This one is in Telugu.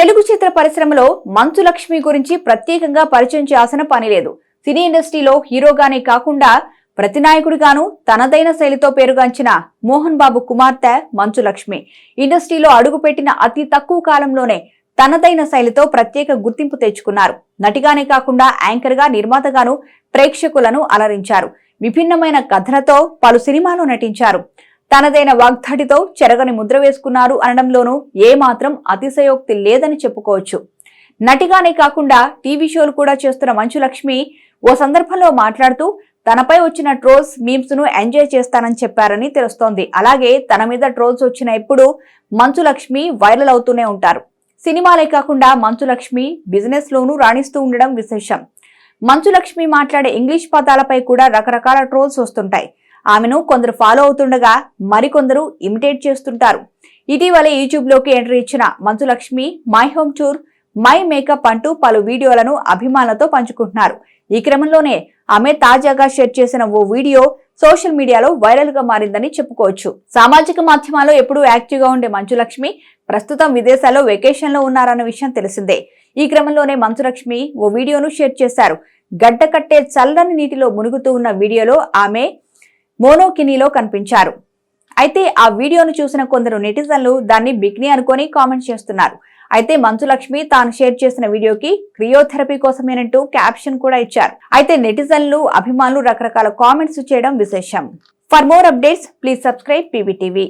తెలుగు చిత్ర పరిశ్రమలో మంచు లక్ష్మి గురించి ప్రత్యేకంగా పరిచయం చేయాల్సిన పని లేదు. సినీ ఇండస్ట్రీలో హీరోగానే కాకుండా ప్రతినాయకుడిగాను తనదైన శైలితో పేరుగాంచిన మోహన్ బాబు కుమార్తె మంచు లక్ష్మి ఇండస్ట్రీలో అడుగుపెట్టిన అతి తక్కువ కాలంలోనే తనదైన శైలితో ప్రత్యేక గుర్తింపు తెచ్చుకున్నారు. నటిగానే కాకుండా యాంకర్గా నిర్మాతగాను ప్రేక్షకులను అలరించారు. విభిన్నమైన కథలతో పలు సినిమాలు నటించారు. తనదైన వాగ్దాటితో చెరగని ముద్ర వేసుకున్నారు అనడంలోనూ ఏమాత్రం అతిశయోక్తి లేదని చెప్పుకోవచ్చు. నటిగానే కాకుండా టీవీ షోలు కూడా చేస్తున్న మంచు లక్ష్మి ఓ సందర్భంలో మాట్లాడుతూ తనపై వచ్చిన ట్రోల్స్ మీమ్స్ను ఎంజాయ్ చేస్తానని చెప్పారని తెలుస్తోంది. అలాగే తన మీద ట్రోల్స్ వచ్చిన ఎప్పుడు మంచు లక్ష్మి వైరల్ అవుతూనే ఉంటారు. సినిమాలే కాకుండా మంచు లక్ష్మి బిజినెస్ లోనూ రాణిస్తూ ఉండడం విశేషం. మంచు లక్ష్మి మాట్లాడే ఇంగ్లీష్ పదాలపై కూడా రకరకాల ట్రోల్స్ వస్తుంటాయి. ఆమెను కొందరు ఫాలో అవుతుండగా మరికొందరు ఇమిటేట్ చేస్తుంటారు. ఇటీవల యూట్యూబ్లోకి ఎంట్రీ ఇచ్చిన Manchu Lakshmi my home tour my makeup అంటూ పలు వీడియోలను అభిమానులతో పంచుకుంటున్నారు. ఈ క్రమంలోనే ఆమె తాజాగా షేర్ చేసిన ఓ వీడియో సోషల్ మీడియాలో వైరల్గా మారిందని చెప్పుకోవచ్చు. సామాజిక మాధ్యమాల్లో ఎప్పుడూ యాక్టివ్గా ఉండే మంచులక్ష్మి ప్రస్తుతం విదేశాల్లో వెకేషన్లో ఉన్నారన్న విషయం తెలిసిందే. ఈ క్రమంలోనే మంచులక్ష్మి ఓ వీడియోను షేర్ చేశారు. గడ్డ కట్టే చల్లని నీటిలో మునుగుతూ ఉన్న వీడియోలో ఆమె మోనోకినీలో కనిపించారు. అయితే ఆ వీడియోను చూసిన కొందరు నెటిజన్లు దాన్ని బిక్ని అనుకొని కామెంట్ చేస్తున్నారు. అయితే మంచులక్ష్మి తాను షేర్ చేసిన వీడియోకి క్రియోథెరపీ కోసమేనంటూ క్యాప్షన్ కూడా ఇచ్చారు. అయితే నెటిజన్లు అభిమానులు రకరకాల కామెంట్స్ చేయడం విశేషం. For more updates please subscribe PVTV.